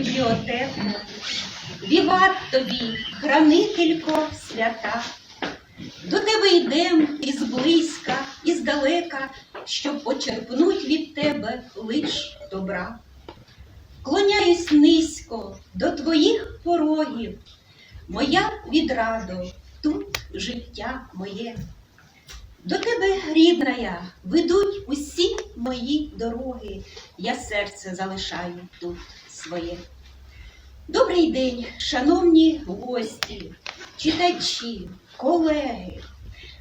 бібліотеку, віват тобі, хранителько свята. До тебе йдем із близька, із далека, щоб почерпнуть від тебе лиш добра. Клоняюсь низько до твоїх порогів, моя відрадо, тут життя моє. До тебе, рідна я, ведуть усі мої дороги, я серце залишаю тут своє. Добрий день, шановні гості, читачі, колеги,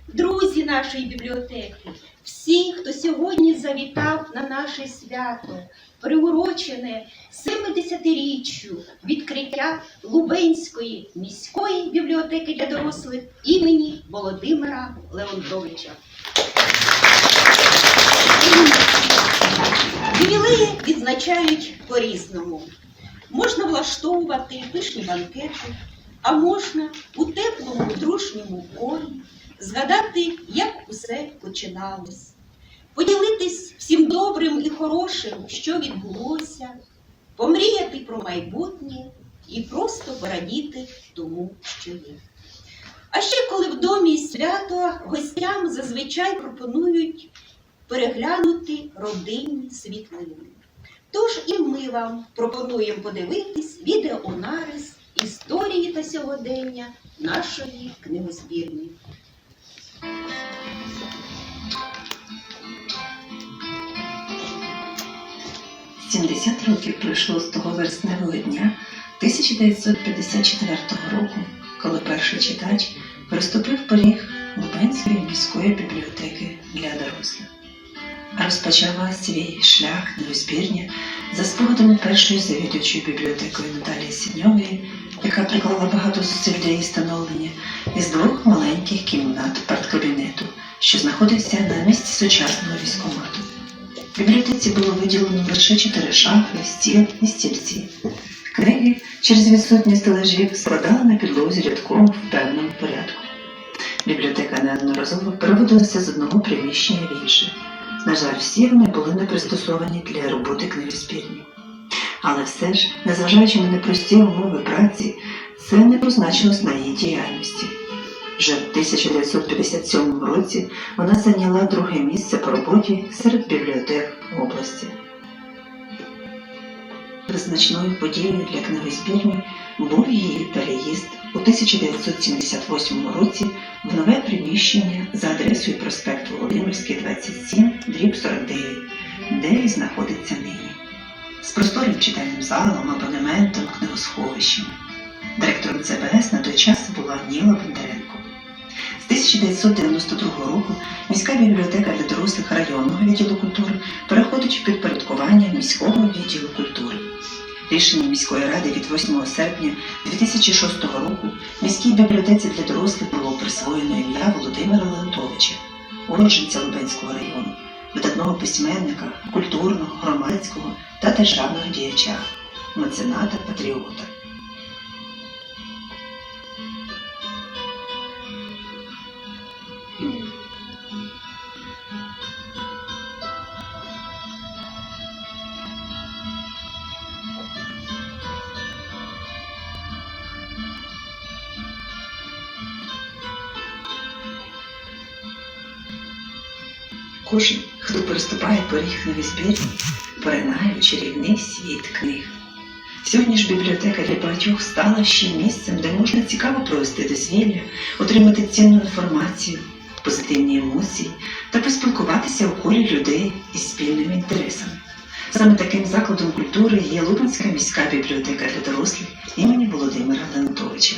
друзі нашої бібліотеки, всі, хто сьогодні завітав на наше свято, приурочене 70-річчю відкриття Лубенської міської бібліотеки для дорослих імені Володимира Леонтовича. Ювілеї відзначають по-різному. Можна влаштовувати пишні банкети, а можна у теплому дружньому колі згадати, як усе починалось, поділитись всім добрим і хорошим, що відбулося, помріяти про майбутнє і просто порадіти тому, що є. А ще коли в домі свято гостям зазвичай пропонують переглянути родинні світлини. Тож і ми вам пропонуємо подивитись відеонарис історії та сьогодення нашої книгозбірні. Сімдесят років пройшло з того вересневого дня 1954 року, коли перший читач приступив поріг Лубенської міської бібліотеки для дорослих. Розпочала свій шлях до збірня за спогадами першої завідувачої бібліотекою Наталії Сідньової, яка приклала багато зусиль для її становлення, із двох маленьких кімнат парткабінету, що знаходився на місці сучасного військомату. В бібліотеці було виділено лише чотири шафи, стіл і стільці. Книги через відсутність стелажів складали на підлозі рядком в певному порядку. Бібліотека неодноразово переводилася з одного приміщення в інше. На жаль, всі вони були не пристосовані для роботи книгоспільні. Але все ж, незважаючи на непрості умови праці, це не позначилось на її діяльності. Вже в 1957 році вона зайняла друге місце по роботі серед бібліотек області. Визначною подією для книгозбірні був її переїзд у 1978 році в нове приміщення за адресою проспект Володимирський, 27, дріб 49, де і знаходиться нині. З просторим читальним залом, абонементом, книгосховищем. Директором ЦБС на той час була Ніла Бондаренко. З 1992 року міська бібліотека для дорослих районного відділу культури переходить в підпорядкування міського відділу культури. Рішенням міської ради від 8 серпня 2006 року міській бібліотеці для дорослих було присвоєно ім'я Володимира Леонтовича, уродженця Лубенського району, видатного письменника, культурного, громадського та державного діяча, мецената патріота. Кожен, хто переступає поріг книгозбірні, поринає у чарівний світ книг. Сьогодні ж бібліотека для багатьох стала ще місцем, де можна цікаво провести дозвілля, отримати цінну інформацію, позитивні емоції та поспілкуватися у колі людей із спільними інтересами. Саме таким закладом культури є Лубенська міська бібліотека для дорослих імені Володимира Леонтовича.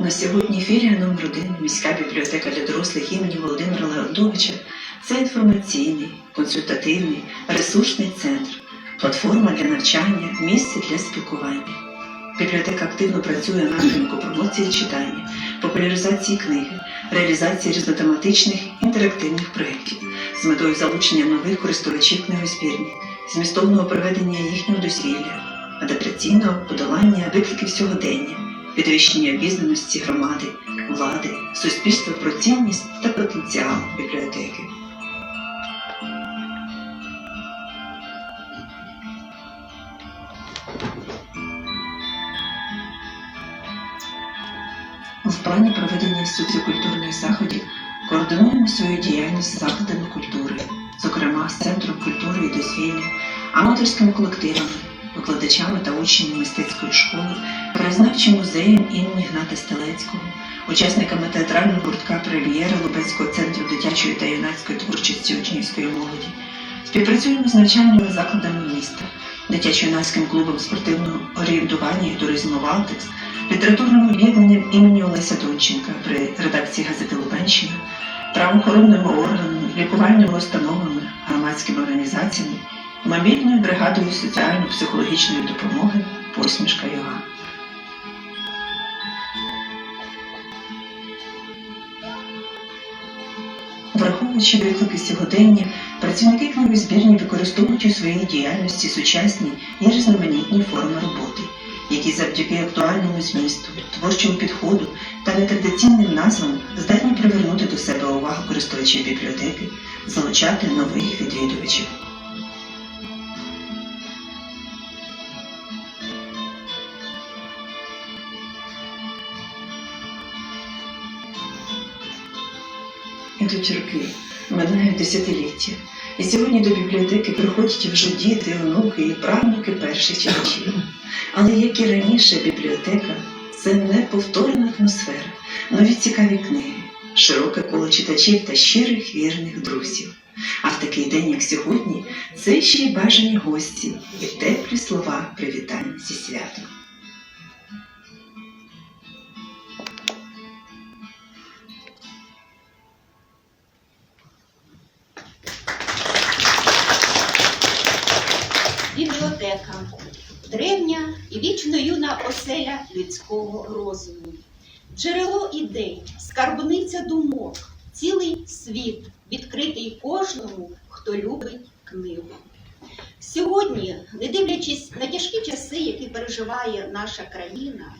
На сьогодні філія номер 1 міська бібліотека для дорослих імені Володимира Леонтовича це інформаційний, консультативний, ресурсний центр, платформа для навчання, місце для спілкування. Бібліотека активно працює на напрямку промоції читання, популяризації книги, реалізації різнотематичних інтерактивних проєктів з метою залучення нових користувачів книгозбірні, змістовного проведення їхнього дозвілля, адаптаційного подолання викликів сьогодення підвищення обізнаності громади, влади, суспільства про цінність та потенціал бібліотеки. В плані проведення соціокультурних заходів координуємо свою діяльність з закладами культури, зокрема з Центром культури і дозвілля, аматорськими колективами, викладачами та учнями мистецької школи краєзнавчим музеєм імені Гната Стелецького, учасниками театрального гуртка прем'єри Лубецького центру дитячої та юнацької творчості учнівської молоді. Співпрацюємо з навчальними закладами міста, дитячо-юнацьким клубом спортивного орієнтування і туризму Валтекс, літературним об'єднанням імені Олеся Донченка при редакції газети Лубенщина, правоохоронними органами, лікувальними установами, громадськими організаціями, мобільною бригадою соціально-психологічної допомоги Посмішка ЮА. Враховуючи виклики сьогодення, працівники книгозбірні використовують у своїй діяльності сучасні і різноманітні форми роботи, які завдяки актуальному змісту, творчому підходу та нетрадиційним назвам здатні привернути до себе увагу користувачів бібліотеки, залучати нових відвідувачів. Ідуть роки, минають десятиліття, і сьогодні до бібліотеки приходять вже діти, онуки і правнуки перших читачів. Але як і раніше, бібліотека це неповторна атмосфера, нові цікаві книги, широке коло читачів та щирих вірних друзів. А в такий день, як сьогодні, це ще й бажані гості і теплі слова привітань зі святом. Бібліотека древня і вічно юна оселя людського розуму, джерело ідей, скарбниця думок, цілий світ, відкритий кожному, хто любить книгу. Сьогодні, не дивлячись на тяжкі часи, які переживає наша країна,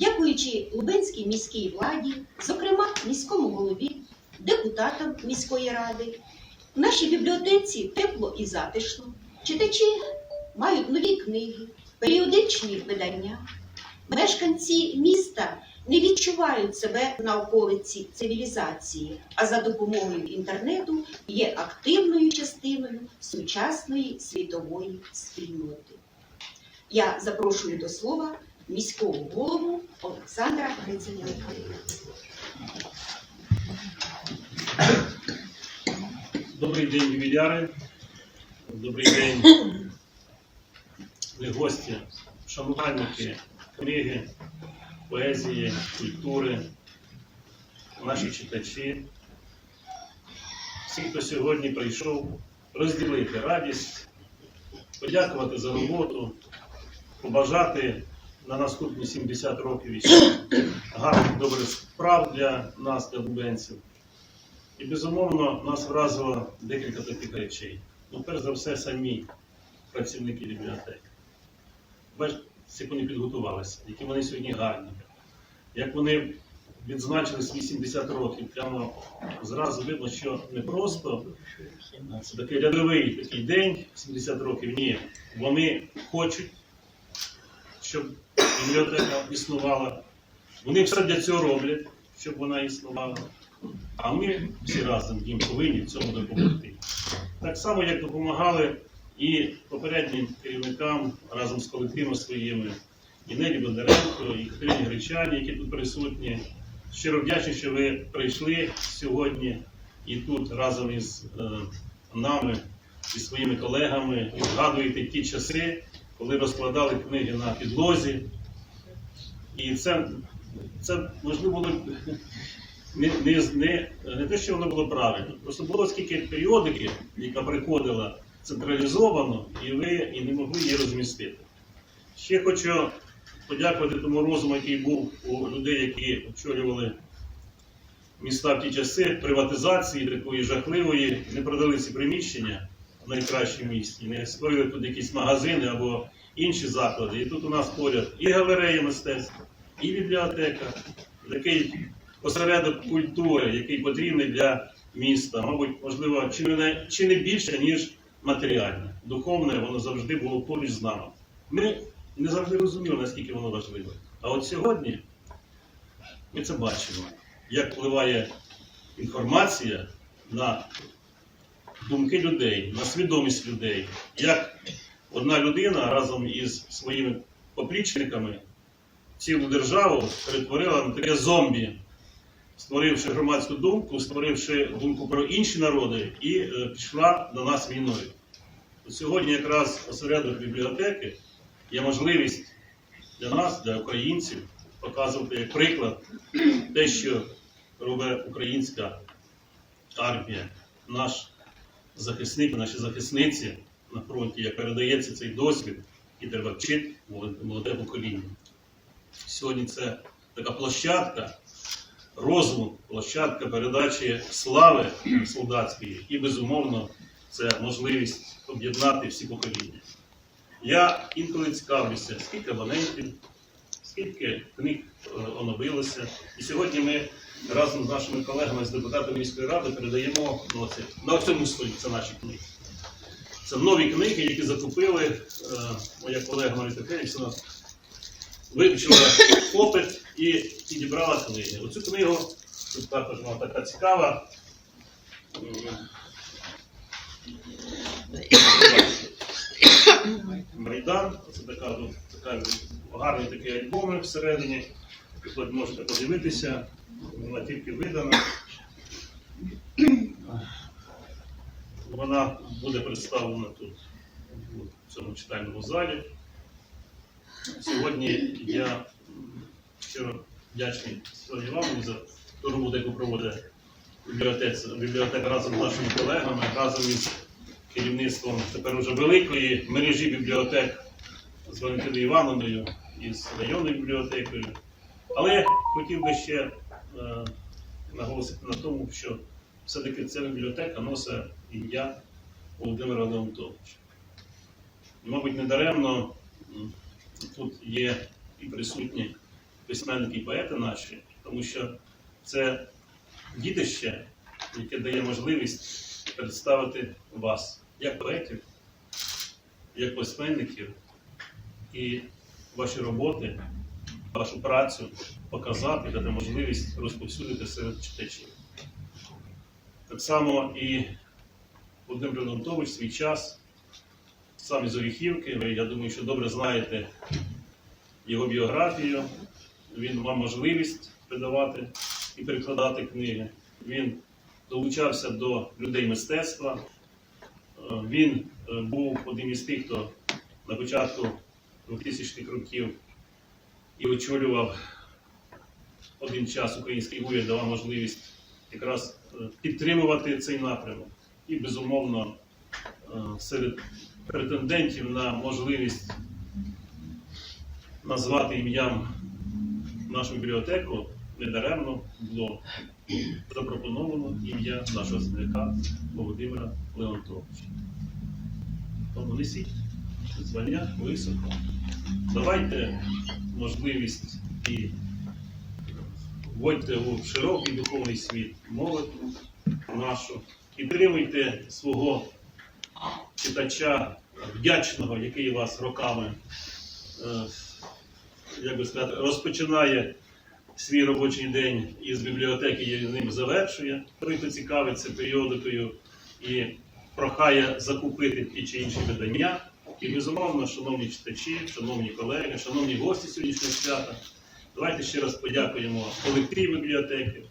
дякуючи Лубенській міській владі, зокрема міському голові, депутатам міської ради, в нашій бібліотеці тепло і затишно. Читачі мають нові книги, періодичні видання. Мешканці міста не відчувають себе на околиці цивілізації, а за допомогою інтернету є активною частиною сучасної світової спільноти. Я запрошую до слова міського голову Олександра Гриценюка. Добрий день, ювіляри. Добрий день, ми гості, шанувальники книги, поезії, культури, наші читачі. Всі, хто сьогодні прийшов розділити радість, подякувати за роботу, побажати на наступні 70 років гарних добрих справ для нас, для лубенців. І безумовно нас вразило декілька таких речей. Ну, перш за все, самі працівники бібліотеки. Бачите, як вони підготувалися, які вони сьогодні гарні, як вони відзначили свої 70 років. Прямо зразу видно, що не просто це такий рядовий такий день, 70 років, ні. Вони хочуть, щоб бібліотека існувала. Вони все для цього роблять, щоб вона існувала. А ми всі разом їм повинні в цьому допомогти. Так само, як допомагали і попереднім керівникам разом з колективами своїми, і Нелі Бондаренко, і Катерині Гречані, які тут присутні. Щиро вдячні, що ви прийшли сьогодні і тут разом із е, нами і своїми колегами і згадуєте ті часи, коли розкладали книги на підлозі. І це, це можливо було не, не, не, не те, що воно було правильно. Просто було скільки періодики, яка приходила централізовано, і ви і не могли її розмістити. Ще хочу подякувати тому розуму, який був у людей, які очолювали міста в ті часи приватизації такої жахливої, не продали ці приміщення в найкращому місці, не створили тут якісь магазини або інші заклади. І тут у нас поряд і галерея мистецтва, і бібліотека, такий осередок культури, який потрібний для міста, мабуть, можливо, чи не, чи не більше, ніж матеріальне. Духовне воно завжди було поруч з нами. Ми не завжди розуміли, наскільки воно важливе. А от сьогодні Ми це бачимо, як впливає інформація на думки людей, на свідомість людей, як одна людина разом із своїми поплічниками цілу державу перетворила на таке зомбі, створивши громадську думку, створивши думку про інші народи і е, пішла до нас війною. Сьогодні якраз осередок бібліотеки є можливість для нас, для українців, показувати як приклад те, що робить українська армія, наш захисник, наші захисниці на фронті, як передається цей досвід, і треба вчити молоде- молоде покоління. Сьогодні це така площадка розуму, площадка передачі слави солдатської і, безумовно, це можливість об'єднати всі покоління. Я інколи цікавлюся, скільки абонентів, скільки книг е, оновилося. І сьогодні ми разом з нашими колегами з депутатами міської ради передаємо ну, на цьому столі це наші книги. Це нові книги, які закупили е, моя колега Маріта Феліксона, вивчила попит і підібрала книги. Оцю книгу тут також вона така цікава. Майдан, це така, ну, така гарні такі альбоми всередині. Тут можете подивитися, вона тільки видана. Вона буде представлена тут в цьому читальному залі. Сьогодні я щиро вдячний Соні Івановні за ту роботу, яку проводить бібліотека, бібліотека разом з нашими колегами, разом із керівництвом тепер уже великої мережі бібліотек з Валентиною Івановною і з районною бібліотекою. Але хотів би ще е, наголосити на тому, що все-таки ця бібліотека носить ім'я Володимира Леонтовича. Мабуть, недаремно м, тут є і присутні письменники і поети наші, тому що це дітище, яке дає можливість представити вас як поетів, як письменників і ваші роботи, вашу працю показати, дати можливість розповсюдити серед читачів. Так само і Володимир Леонтович свій час, сам із Оріхівки, ви, я думаю, що добре знаєте його біографію. Він мав можливість видавати і перекладати книги. Він долучався до людей мистецтва. Е, Він е, був одним із тих, хто на початку 2000-х років і очолював один час український уряд, давав можливість якраз е, підтримувати цей напрямок. І, безумовно, серед претендентів на можливість назвати ім'ям нашу бібліотеку недаремно було запропоновано ім'я нашого земляка Володимира Леонтовича. Тому несіть звання високо. Давайте можливість і вводьте у широкий духовний світ молодь нашу, підтримуйте свого читача вдячного, який вас роками, е, як би сказати, розпочинає свій робочий день із бібліотеки і ним завершує. Той, хто цікавиться періодикою і прохає закупити ті чи інші видання. І безумовно, шановні читачі, шановні колеги, шановні гості сьогоднішнього свята, давайте ще раз подякуємо колективі бібліотеки,